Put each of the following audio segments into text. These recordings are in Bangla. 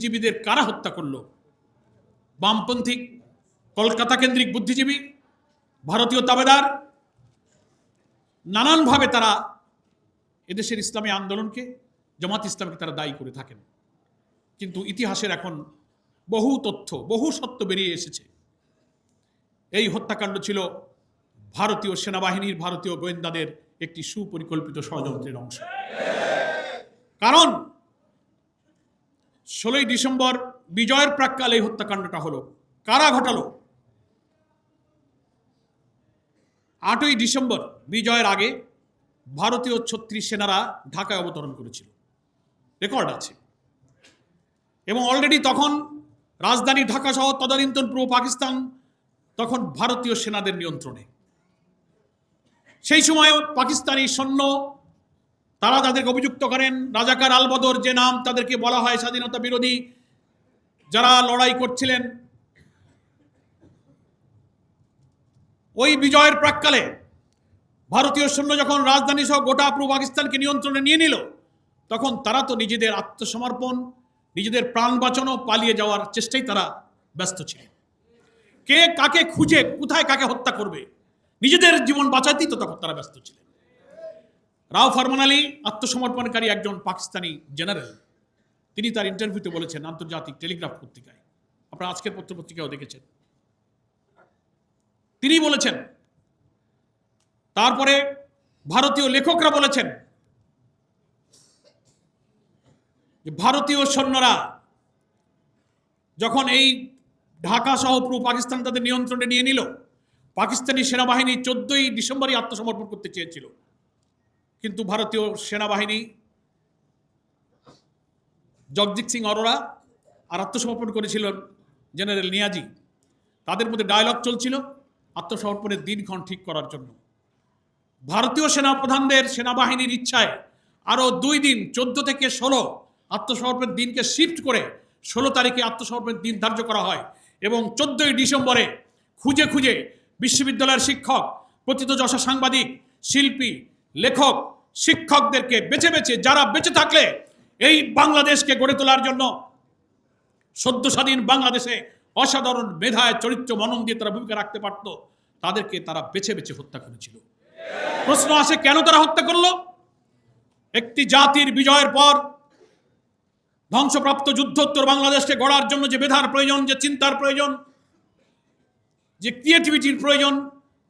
বুদ্ধিজীবীদের কারা হত্যা করল? বামপন্থী কলকাতা কেন্দ্রিক বুদ্ধিজীবী, ভারতীয় তাবেদার, নানানভাবে তারা এদেশের ইসলামী আন্দোলনকে, জামাত ইসলামকে তারা দায়ী করে থাকেন। কিন্তু ইতিহাসের এখন বহু তথ্য, বহু সত্য বেরিয়ে এসেছে। এই হত্যাকাণ্ড ছিল ভারতীয় সেনাবাহিনীর, ভারতীয় গোয়েন্দাদের একটি সুপরিকল্পিত ষড়যন্ত্রের অংশ। কারণ ষোলোই ডিসেম্বর বিজয়ের প্রাককালে এই হত্যাকাণ্ডটা হলো। কারা ঘটালো? আটই ডিসেম্বর বিজয়ের আগে ভারতীয় ছত্রিশ সেনারা ঢাকায় অবতরণ করেছিল। রেকর্ড আছে। এবং অলরেডি তখন রাজধানী ঢাকা সহ তদানীন্তন পূর্ব পাকিস্তান তখন ভারতীয় সেনাদের নিয়ন্ত্রণে। সেই সময় পাকিস্তানি সৈন্য তারা তাদেরকে অভিযুক্ত করেন। রাজাকার আলবদর যে নাম তাদেরকে বলা হয় স্বাধীনতা বিরোধী, যারা লড়াই করছিলেন, ওই বিজয়ের প্রাককালে ভারতীয় সৈন্য যখন রাজধানী সহ গোটা পূর্ব পাকিস্তানকে নিয়ন্ত্রণে নিয়ে নিল, তখন তারা তো নিজেদের আত্মসমর্পণ, নিজেদের প্রাণ বাঁচানো পালিয়ে যাওয়ার চেষ্টাই তারা ব্যস্ত ছিলেন। কে কাকে খুঁজে, কোথায় কাকে হত্যা করবে, নিজেদের জীবন বাঁচাতেই তো তখন তারা ব্যস্ত ছিলেন। রাও ফরমান আলী আত্মসমর্পণকারী একজন পাকিস্তানি জেনারেল। তিনি তার ইন্টারভিউতে বলেছেন আন্তর্জাতিক টেলিগ্রাফ পত্রিকায়। আপনারা আজকের পত্রপত্রিকাও দেখেছেন। তিনি বলেছেন, তারপরে ভারতীয় লেখকরা বলেছেন ভারতীয় সৈন্যরা যখন এই ঢাকা সহ পূর্ব পাকিস্তান তাদের নিয়ন্ত্রণে নিয়ে নিল, পাকিস্তানি সেনাবাহিনী চোদ্দই ডিসেম্বরই আত্মসমর্পণ করতে চেয়েছিল। কিন্তু ভারতীয় সেনাবাহিনী, জগজিৎ সিং অরোরা আর আত্মসমর্পণ করেছিলেন জেনারেল নিয়াজি। তাদের মধ্যে ডায়লগ চলছিল, আত্মসমর্পণের দিনক্ষণ ঠিক করার জন্য। ভারতীয় সেনাপ্রধানদের সেনাবাহিনীর ইচ্ছায় আরও দুই দিন, চোদ্দ থেকে ষোলো আত্মসমর্পণের দিনকে শিফট করে ষোলো তারিখে আত্মসমর্পণের দিন ধার্য করা হয় এবং চোদ্দই ডিসেম্বরে খুঁজে খুঁজে বিশ্ববিদ্যালয়ের শিক্ষক, প্রথিতযশা সাংবাদিক, শিল্পী, লেখক শিক্ষকদেরকে বেছে বেছে, যারা বেঁচে থাকলে এই বাংলাদেশকে গড়ে তোলার জন্য সদ্য স্বাধীন বাংলাদেশে অসাধারণ মেধায়, চরিত্র, মনন দিয়ে তারা ভূমিকা রাখতে পারত, তাদেরকে তারা বেছে বেছে হত্যা করেছিল। প্রশ্ন আসে, কেন তারা হত্যা করল? একটি জাতির বিজয়ের পর ধ্বংসপ্রাপ্ত যুদ্ধোত্তর বাংলাদেশকে গড়ার জন্য যে মেধার প্রয়োজন, যে চিন্তার প্রয়োজন, যে ক্রিয়েটিভিটির প্রয়োজন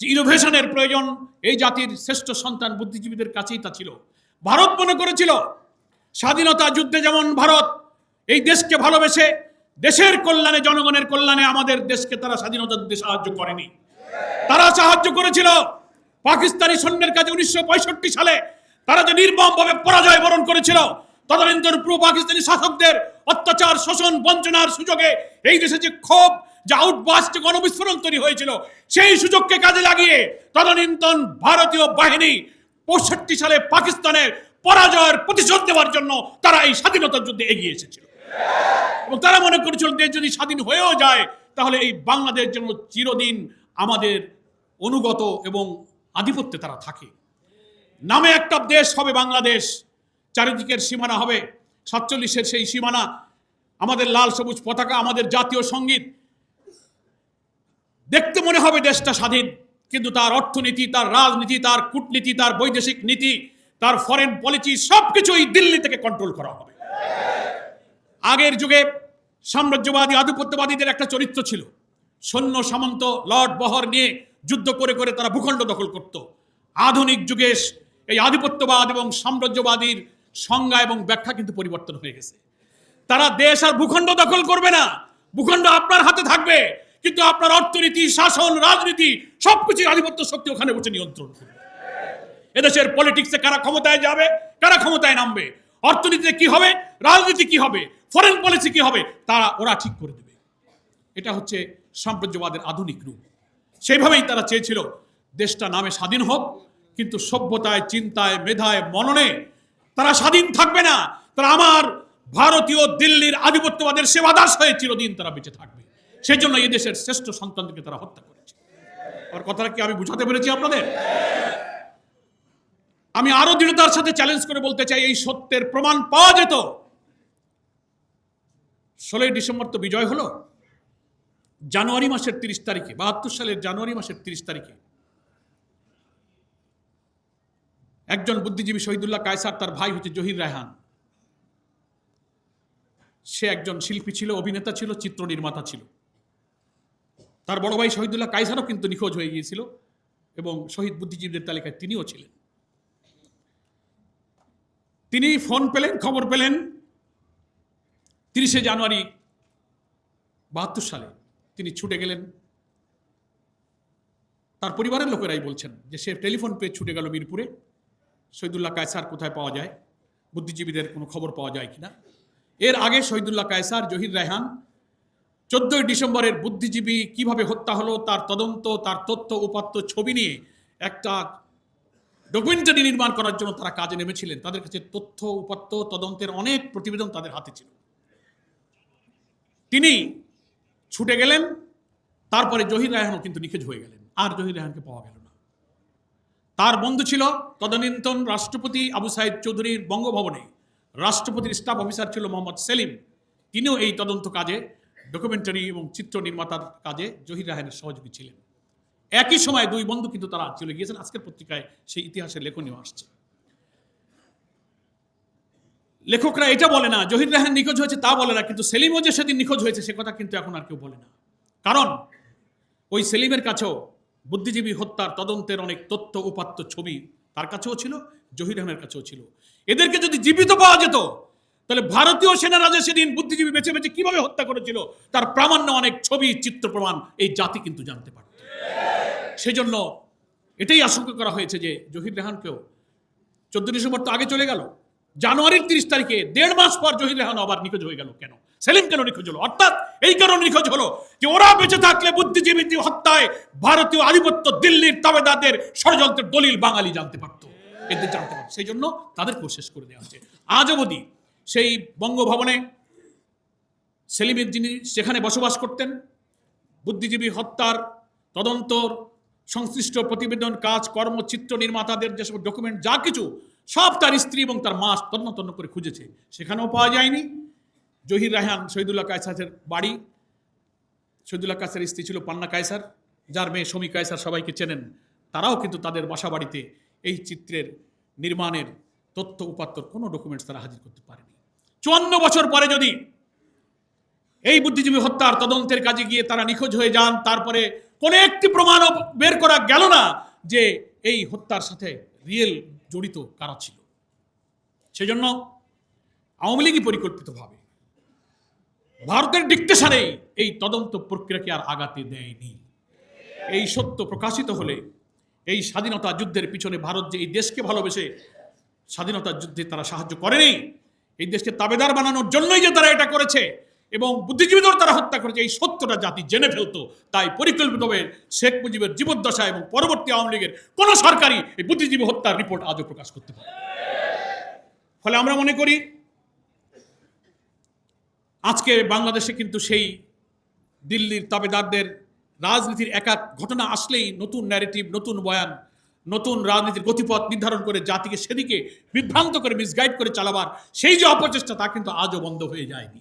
যে ইনোভেশনের প্রয়োজন, এই জাতির শ্রেষ্ঠ সন্তান বুদ্ধিজীবীদের কাছেই তা ছিল। ভারত মনে করেছিল, স্বাধীনতা যুদ্ধে যেমন ভারত এই দেশকে ভালোবেসে, দেশের কল্যাণে, জনগণের কল্যাণে আমাদের দেশকে তারা স্বাধীনতা দিতে সাহায্য করেনি। তারা সাহায্য করেছিল পাকিস্তানি সৈন্যের কাছে উনিশশো পঁয়ষট্টি সালে। তারা যে নির্মমভাবে পরাজয় বরণ করেছিল তদানীন্তন পূর্ব পাকিস্তানি শাসকদের অত্যাচার, শোষণ, বঞ্চনার সুযোগে এই দেশে যে ক্ষোভ যে আউটবাস্ট গণবিস্ফোরণ তৈরি হয়েছিল, সেই সুযোগকে কাজে লাগিয়ে তদানীন্তন ভারতীয় বাহিনী পঁয়ষট্টি সালে পাকিস্তানের পরাজয়ের প্রতিশোধ দেওয়ার জন্য তারা এই স্বাধীনতার যুদ্ধে এগিয়ে এসেছিল। এবং তারা মনে করেছিল দেশ যদি স্বাধীন হয়েও যায়, তাহলে এই বাংলাদেশ যেন চিরদিন আমাদের অনুগত এবং আধিপত্যে তারা থাকে। নামে একটা দেশ হবে বাংলাদেশ, চারিদিকের সীমানা হবে, সাতচল্লিশের সেই সীমানা, আমাদের লাল সবুজ পতাকা, আমাদের জাতীয় সংগীত দেখতে মনে হবে দেশটা স্বাধীন, কিন্তু তার অর্থনীতি, তার রাজনীতি, তার কূটনীতি, তার বৈদেশিক নীতি, তার ফরেন পলিসি সব কিছুই দিল্লি থেকে কন্ট্রোল করা হবে। আগের যুগে সাম্রাজ্যবাদী, আধিপত্যবাদীদের একটা চরিত্র ছিল। সৈন্য, সামন্ত, লর্ড বহর নিয়ে যুদ্ধ করে করে তারা ভূখণ্ড দখল করত। আধুনিক যুগে এই আধিপত্যবাদ এবং সাম্রাজ্যবাদীর সংজ্ঞা এবং ব্যাখ্যা কিন্তু পরিবর্তন হয়ে গেছে। তারা দেশ আর ভূখণ্ড দখল করবে না। ভূখণ্ড আপনার হাতে থাকবে। কিন্তু আপনার অর্থনীতি, শাসন, রাজনীতি সবকিছু আধিপত্য শক্তি ওখানে বসে নিয়ন্ত্রণ করবে। এদেশের পলিটিক্সে কারা ক্ষমতায় যাবে, কারা ক্ষমতায় নামবে? অর্থনীতিতে কি হবে, রাজনীতি কি হবে ফরেন পলিসি কি হবে, তারা ওরা ঠিক করে দেবে। এটা হচ্ছে সাম্রাজ্যবাদের আধুনিক রূপ। সেইভাবেই তারা চেয়েছিল দেশটা নামে স্বাধীন হোক, কিন্তু সভ্যতায়, চিন্তায়, মেধায়, মননে তারা স্বাধীন থাকবে না। তারা আমার ভারতীয় দিল্লির আধিপত্যবাদের সেবাদাস হয়ে চিরদিন তারা বেঁচে থাকবে। সেই জন্য এই দেশের শ্রেষ্ঠ সন্তানকে তারা হত্যা করেছে। আর কথাটা কি আমি বুঝাতে পেরেছি আপনাদের? আমি আরও দৃঢ়তার সাথে চ্যালেঞ্জ করে বলতে চাই, এই সত্যের প্রমাণ পাওয়া যেত। ষোলোই ডিসেম্বর তো বিজয় হলো। জানুয়ারি মাসের তিরিশ তারিখে, বাহাত্তর সালের জানুয়ারি মাসের তিরিশ তারিখে একজন বুদ্ধিজীবী শহীদুল্লাহ কায়সার, তার ভাই হচ্ছে জহির রায়হান। সে একজন শিল্পী ছিল, অভিনেতা ছিল, চিত্র নির্মাতা ছিল। তার বড় ভাই শহীদুল্লাহ কায়সারও কিন্তু নিখোঁজ হয়ে গিয়েছিল এবং শহীদ বুদ্ধিজীবীদের তালিকায় তিনিও ছিলেন। তিনি ফোন পেলেন, খবর পেলেন তিরিশে জানুয়ারি বাহাত্তর সালে তিনি ছুটে গেলেন। তার পরিবারের লোকেরাই বলছেন যে সে টেলিফোন পেয়ে ছুটে গেল মিরপুরে। শহীদুল্লাহ কায়সার কোথায় পাওয়া যায়? বুদ্ধিজীবীদের কোনো খবর পাওয়া যায় কিনা? এর আগে শহীদুল্লাহ কায়সার, জহির রায়হান চোদ্দই ডিসেম্বরের বুদ্ধিজীবী কীভাবে হত্যা হলো, তার তদন্ত, তার তথ্য, উপাত্ত ছবি নিয়ে একটা ডকুমেন্টারি নির্মাণ করার জন্য তারা কাজে নেমেছিলেন। তাদের কাছে তথ্য, উপাত্ত, তদন্তের অনেক প্রতিবেদন তাদের হাতে ছিল। তিনি ছুটে গেলেন, তারপরে জহির রায়হানও কিন্তু নিখোঁজ হয়ে গেলেন, আর জহির রায়হানকে পাওয়া গেল না। তার বন্ধু ছিল তদানীন্তন রাষ্ট্রপতি আবু সাইদ চৌধুরীর বঙ্গভবনে। রাষ্ট্রপতির স্টাফ অফিসার ছিল মোহাম্মদ সেলিম। তিনিও এই তদন্ত কাজে ডকুমেন্টারি এবং চিত্র নির্মাতার কাজে জহির রায়হানের সহযোগী ছিলেন। একই সময় দুই বন্ধু কিন্তু তারা চলে গিয়েছেন। আজকের পত্রিকায় সেই ইতিহাসের লেখনীয় আসছে। লেখকরা এটা বলে না, জহির রায়হান নিখোঁজ হয়েছে তা বলে না, কিন্তু সেলিমও যে সেদিন নিখোঁজ হয়েছে সে কথা কিন্তু এখন আর কেউ বলে না। কারণ ওই সেলিমের কাছেও বুদ্ধিজীবী হত্যার তদন্তের অনেক তথ্য, উপাত্ত ছবি তার কাছেও ছিল, জহির রায়হানের কাছেও ছিল। এদেরকে যদি জীবিত পাওয়া যেত তাহলে ভারতীয় সেনারা যে সেদিন বুদ্ধিজীবী বেছে বেছে কীভাবে হত্যা করেছিল, তার প্রামাণ্য অনেক ছবি, চিত্র, প্রমাণ এই জাতি কিন্তু জানতে পারত। সেজন্য এটাই আশঙ্কা করা হয়েছে যে জহির রেহানকেও চোদ্দ ডিসেম্বর তো আগে চলে গেল, জানুয়ারির তিরিশ তারিখে দেড় মাস পর জহির রেহান আবার নিখোঁজ হয়ে গেল কেন? সেলিম কেন নিখোঁজ হলো? অর্থাৎ এই কারণে নিখোঁজ হলো যে ওরা বেঁচে থাকলে বুদ্ধিজীবী হত্যায় ভারতীয় আধিপত্য দিল্লির তাবেদারদের ষড়যন্ত্রের দলিল বাঙালি জানতে পারতো। জানতে পারতো। সেই জন্য তাদেরকেও শেষ করে দেওয়া হচ্ছে। আজ অবধি সেই বঙ্গভবনে সেলিমের যিনি সেখানে বসবাস করতেন, বুদ্ধিজীবী হত্যার তদন্তর সংশ্লিষ্ট প্রতিবেদন, কাজ কর্মচিত্র নির্মাতাদের যেসব ডকুমেন্ট যা কিছু, সব তার স্ত্রী এবং তার মা তন্ন তন্ন করে খুঁজেছে। সেখানেও পাওয়া যায়নি। জহির রায়হান শহীদুল্লাহ কায়সারের বাড়ি। শহীদুল্লাহ কায়সারের স্ত্রী ছিল পান্না কায়সার, যার মেয়ে সমী কায়সার সবাইকে চেনেন। তারাও কিন্তু তাদের বাসা বাড়িতে এই চিত্রের নির্মাণের তথ্য উপাত্তর কোনো ডকুমেন্টস তারা হাজির করতে পারেনি। চুয়ান্ন বছর পরে যদি এই বুদ্ধিজীবী হত্যার তদন্তের কাজে গিয়ে তারা নিখোঁজ হয়ে যান, তারপরে কোনো একটি প্রমাণও বের করা গেল না যে এই হত্যার সাথে রিয়েল জড়িত কারা ছিল। সেজন্য আওয়ামী লীগই পরিকল্পিতভাবে ভারতের ডিকটেশনে এই তদন্ত প্রক্রিয়াকে আর আগাতে দেয়নি। এই সত্য প্রকাশিত হলে এই স্বাধীনতা যুদ্ধের পিছনে ভারত যে এই দেশকে ভালোবেসে স্বাধীনতার যুদ্ধে তারা সাহায্য করেনি। এই দেশকে তাবেদার বানানোর জন্যই যে তারা এটা করেছে এবং বুদ্ধিজীবীদের তারা হত্যা করেছে, এই সত্যটা জাতি জেনে ফেলতো। তাই পরিকল্পিতভাবে শেখ মুজিবের জীবদ্দশা এবং পরবর্তী আওয়ামী লীগের কোনো সরকারই এই বুদ্ধিজীবী হত্যার রিপোর্ট আজও প্রকাশ করতে পারে ফলে আমরা মনে করি, আজকে বাংলাদেশে কিন্তু সেই দিল্লির তাবেদারদের রাজনীতির একা ঘটনা আসলেই নতুন ন্যারেটিভ নতুন বয়ান নতুন রাজনীতির গতিপথ নির্ধারণ করে জাতিকে সেদিকে বিভ্রান্ত করে মিসগাইড করে চালাবার সেই যে অপচেষ্টা, তা কিন্তু আজও বন্ধ হয়ে যায়নি।